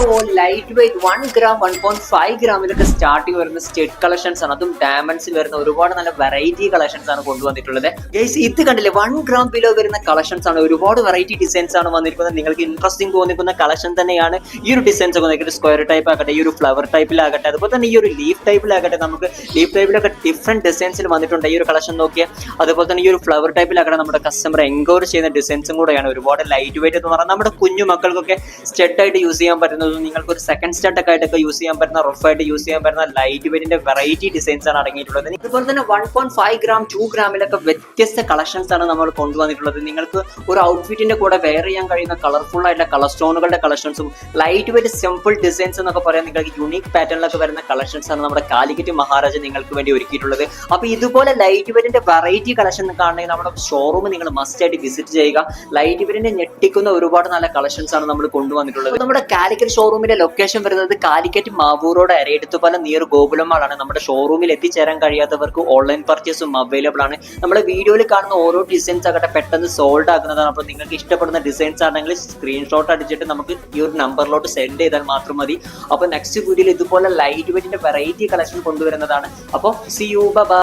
Hello light weight one gram one point five ഗ്രാമിലൊക്കെ starting വരുന്ന stud collections ആണ്. അതും ഡയമണ്ട്സിൽ വരുന്ന ഒരുപാട് നല്ല വെറൈറ്റി കളക്ഷൻസ് ആണ് കൊണ്ടുവന്നിട്ടുള്ളത്. ഗൈസ് ഇത് കണ്ടില്ലേ? വൺ ഗ്രാം ബിലോ വരുന്ന കളക്ഷൻസ് ആണ്. ഒരുപാട് വെറൈറ്റി ഡിസൈൻസ് ആണ് വന്നിരിക്കുന്നത്. നിങ്ങൾക്ക് ഇൻട്രസ്റ്റിംഗ് തോന്നിക്കുന്ന കളക്ഷൻ തന്നെയാണ്. ഈ ഒരു ഡിസൈൻസ് ഒക്കെ നോക്കിയിട്ട് സ്ക്വയർ ടൈപ്പ് ആകട്ടെ ഈ ഒരു ഫ്ലവർ ടൈപ്പിലാകട്ടെ അതുപോലെ തന്നെ ഈ ഒരു ലീഫ് ടൈപ്പിലാകട്ടെ നമുക്ക് ലീഫ് ടൈപ്പിലൊക്കെ ഡിഫറെന്റ് ഡിസൈൻസിൽ വന്നിട്ടുണ്ട്. ഈ ഒരു കളക്ഷൻ നോക്കിയാൽ അതുപോലെ തന്നെ ഈ ഒരു ഫ്ലവർ ടൈപ്പിലാകട്ടെ നമ്മുടെ കസ്റ്റമർ എൻകോർ ചെയ്യുന്ന ഡിസൈൻസും കൂടെയാണ്. ഒരുപാട് ലൈറ്റ് വെയിറ്റ് എന്ന് പറഞ്ഞാൽ നമ്മുടെ കുഞ്ഞു മക്കൾക്കൊക്കെ സ്റ്റെഡ് ആയിട്ട് യൂസ് ചെയ്യാൻ നിങ്ങൾക്ക് ഒരു സെക്കൻഡ് സ്റ്റാർട്ട് ഒക്കെ ആയിട്ടൊക്കെ യൂസ് ചെയ്യാൻ പറ്റുന്ന റഫ് ആയിട്ട് യൂസ് ചെയ്യാൻ പറ്റുന്ന ലൈറ്റ് വെയിറ്റിന്റെ വെറൈറ്റി ഡിസൈൻസ് ആണ് അടങ്ങിയിട്ടുള്ളത്. അതുപോലെ തന്നെ one point five gram two ഗ്രാമിലൊക്കെ വ്യത്യസ്ത കളക്ഷൻസ് ആണ് നമ്മൾ കൊണ്ടുവന്നിട്ടുള്ളത്. നിങ്ങൾക്ക് ഒരു ഔട്ട്ഫിറ്റിന്റെ കൂടെ വെയർ ചെയ്യാൻ കഴിയുന്ന കളർഫുൾ ആയിട്ടുള്ള കളർ സ്റ്റോണുകളുടെ കളക്ഷൻസും ലൈറ്റ് വെയിറ്റ് സിമ്പിൾ ഡിസൈൻസ് എന്നൊക്കെ പറയാൻ നിങ്ങൾക്ക് യുണീക് പാറ്റേണിലൊക്കെ വരുന്ന കളക്ഷൻസ് ആണ് നമ്മുടെ കാലിക്കറ്റ് മഹാരാജ നിങ്ങൾക്ക് വേണ്ടി ഒരുക്കിയിട്ടുള്ളത്. അപ്പൊ ഇതുപോലെ ലൈറ്റ് വെയിറ്റിന്റെ വെറൈറ്റി കളക്ഷൻ കാണണമെങ്കിൽ നമ്മുടെ ഷോറൂം നിങ്ങൾ മസ്റ്റ് ആയിട്ട് വിസിറ്റ് ചെയ്യുക. ലൈറ്റ് വെയിറ്റിന്റെ ഞെട്ടിക്കുന്ന ഒരുപാട് നല്ല കളക്ഷൻസ് ആണ് നമ്മൾ കൊണ്ടുവന്നിട്ടുള്ളത്. നമ്മുടെ കാലിക്കറ്റ് ഷോറൂമിന്റെ ലൊക്കേഷൻ വരുന്നത് കാലിക്കറ്റ് മാവൂർ റോഡ് അരയെടുത്തുപാലം നിയർ ഗോകുലമാളാണ്. നമ്മുടെ ഷോറൂമിൽ എത്തിച്ചേരാൻ കഴിയാത്തവർക്ക് ഓൺലൈൻ പർച്ചേസും അവൈലബിൾ ആണ്. നമ്മുടെ വീഡിയോയിൽ കാണുന്ന ഓരോ ഡിസൈൻസ് ആകട്ടെ പെട്ടെന്ന് സോൾഡ് ആകുന്നതാണ്. അപ്പോൾ നിങ്ങൾക്ക് ഇഷ്ടപ്പെടുന്ന ഡിസൈൻസ് ആണെങ്കിൽ സ്ക്രീൻഷോട്ട് അടിച്ചിട്ട് നമുക്ക് ഈ ഒരു നമ്പറിലോട്ട് സെൻഡ് ചെയ്താൽ മാത്രം മതി. അപ്പോൾ നെക്സ്റ്റ് വീഡിയോയിൽ ഇതുപോലെ ലൈറ്റ് വെയിറ്റിന്റെ വെറൈറ്റി കളക്ഷൻ കൊണ്ടുവരുന്നതാണ്. അപ്പോൾ സി യു ബൈ